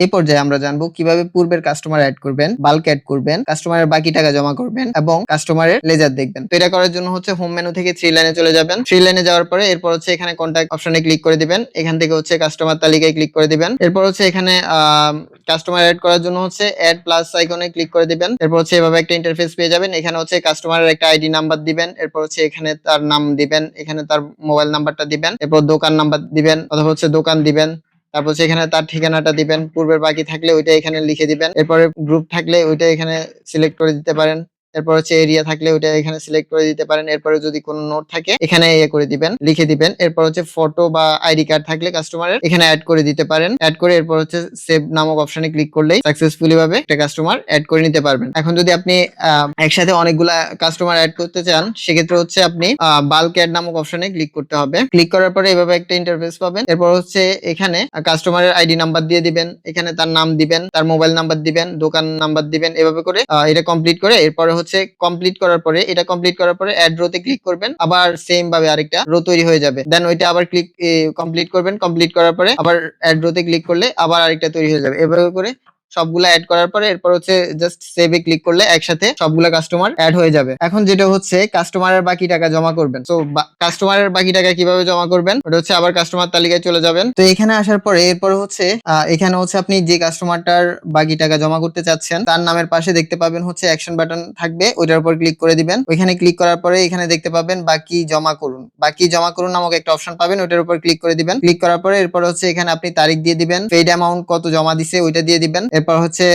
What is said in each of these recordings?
এই পর্যায়ে আমরা জানব কীভাবে পূর্বের কাস্টমার অ্যাড করবেন বাল্ক অ্যাড করবেন কাস্টমারের বাকি টাকা জমা করবেন এবং কাস্টমারের লেজার দেখবেন। তো এটা করার জন্য হচ্ছে হোম মেনু থেকে থ্রি লাইনে চলে যাবেন। থ্রি লাইনে যাওয়ার পরে এরপর হচ্ছে এখানে কন্ট্যাক্ট অপশনে ক্লিক করে দিবেন। এখান থেকে হচ্ছে কাস্টমার তালিকায় ক্লিক করে দিবেন। এরপর হচ্ছে এখানে কাস্টমার অ্যাড করার জন্য হচ্ছে অ্যাড প্লাস আইকনে ক্লিক করে দিবেন। এরপর হচ্ছে এভাবে একটা ইন্টারফেস পেয়ে যাবেন। এখানে হচ্ছে কাস্টমারের একটা আইডি নাম্বার দিবেন। এরপর হচ্ছে এখানে তার নাম দিবেন। এখানে তার মোবাইল নাম্বারটা দিবেন। এরপর দোকান নাম্বার দিবেন অথবা হচ্ছে দোকান দিবেন। তারপর সেখানে তার ঠিকানাটা দিবেন। পূর্বের বাকি থাকলে ওইটা এখানে লিখে দিবেন। এরপরে গ্রুপ থাকলে ওইটা এখানে সিলেক্ট করে দিতে পারেন। এরপর হচ্ছে এরিয়া থাকলে ওইটা এখানে সিলেক্ট করে দিতে পারেন। এরপরে যদি কোনো নোট থাকে, এখানে ইয়ে করে দিবেন, লিখে দিবেন। এরপর হচ্ছে ফটো বা আইডি কার্ড থাকলে কাস্টমারের এখানে অ্যাড করে দিতে পারেন। অ্যাড করে এরপর হচ্ছে সেভ নামক অপশনে ক্লিক করলেই সাকসেসফুলি ভাবে একটা কাস্টমার অ্যাড করে নিতে পারবেন। এখন যদি আপনি একসাথে অনেকগুলা কাস্টমার অ্যাড করতে চান, সেক্ষেত্রে হচ্ছে আপনি বাল্ক অ্যাড নামক অপশনে ক্লিক করতে হবে। ক্লিক করার পরে এভাবে একটা ইন্টারফেস পাবেন। এরপর হচ্ছে এখানে কাস্টমারের আইডি নাম্বার দিয়ে দিবেন। এখানে তার নাম দিবেন, তার মোবাইল নাম্বার দিবেন, দোকান নাম্বার দিবেন। এভাবে করে এটা কমপ্লিট করে এরপরে হচ্ছে কমপ্লিট করার পরে, এটা কমপ্লিট করার পরে অ্যাড রোতে ক্লিক করবেন, আবার সেম ভাবে আরেকটা রো তৈরি হয়ে যাবে। দেন ওইটা আবার ক্লিক কমপ্লিট করবেন কমপ্লিট করার পরে আবার অ্যাড রোতে ক্লিক করলে আবার আরেকটা তৈরি হয়ে যাবে। এভাবে করে সবগুলা অ্যাড করার পরে এরপর হচ্ছে জাস্ট সেভে ক্লিক করলে একসাথে সবগুলা কাস্টমার অ্যাড হয়ে যাবে। এখন যেটা হচ্ছে কাস্টমারের বাকি টাকা জমা করবেন। তো কাস্টমারের বাকি টাকা কীভাবে জমা করবেন? ওটা হচ্ছে আবার কাস্টমার তালিকায় চলে যাবেন। তো এখানে আসার পরে এরপর হচ্ছে এখানে হচ্ছে আপনি যে কাস্টমারটার বাকি টাকা জমা করতে চাচ্ছেন, তার নামের পাশে দেখতে পাবেন হচ্ছে অ্যাকশন বাটন থাকবে, ওইটার উপর ক্লিক করে দিবেন। ওইখানে ক্লিক করার পরে এখানে দেখতে পাবেন বাকি জমা করুন। বাকি জমা করুন নামক একটা অপশন পাবেন, ওইটার উপর ক্লিক করে দিবেন। ক্লিক করার পরে এরপর হচ্ছে এখানে আপনি তারিখ দিয়ে দিবেন পেইড অ্যামাউন্ট কত জমা দিছে, ওইটা দিয়ে দিবেন। এরপর হচ্ছে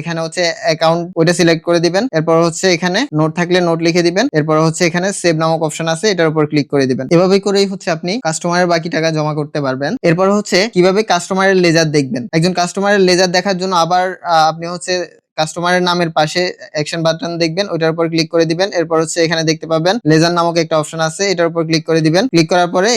এখানে হচ্ছে অ্যাকাউন্ট ওইটা সিলেক্ট করে দিবেন। এরপর হচ্ছে এখানে নোট থাকলে নোট লিখে দিবেন। এরপর হচ্ছে এখানে সেভ নামক অপশন আছে, এটার উপর ক্লিক করে দিবেন। এভাবে করেই হচ্ছে আপনি কাস্টমারের বাকি টাকা জমা করতে পারবেন। এরপর হচ্ছে কীভাবে কাস্টমারের লেজার দেখবেন? একজন কাস্টমারের লেজার দেখার জন্য আবার আপনি হচ্ছে কাস্টমারের নামের পাশে অ্যাকশন বাটন দেখবেন, ওইটার উপর ক্লিক করে দিবেন। এরপর হচ্ছে এখানে দেখতে পাবেন লেজার নামক একটা অপশন আছে, এটার উপর ক্লিক করে দিবেন। ক্লিক করার পরে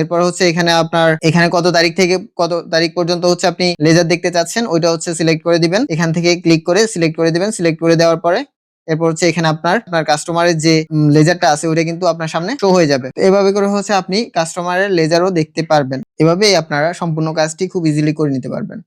এরপর হচ্ছে এখানে আপনার, এখানে কত তারিখ থেকে, কত তারিখ পর্যন্ত হচ্ছে আপনি লেজার দেখতে চাচ্ছেন, ওইটা হচ্ছে সিলেক্ট করে দিবেন। এখান থেকে ক্লিক করে সিলেক্ট করে দিবেন। সিলেক্ট করে দেওয়ার পরে, এরপর হচ্ছে এখানে আপনার আপনার কাস্টমারের যে লেজারটা আছে, ওইটা কিন্তু আপনার সামনে শো হয়ে যাবে। এভাবে করে হচ্ছে আপনি কাস্টমারের লেজারও দেখতে পারবেন। এভাবেই আপনারা সম্পূর্ণ কাজটি খুব ইজিলি করে নিতে পারবেন।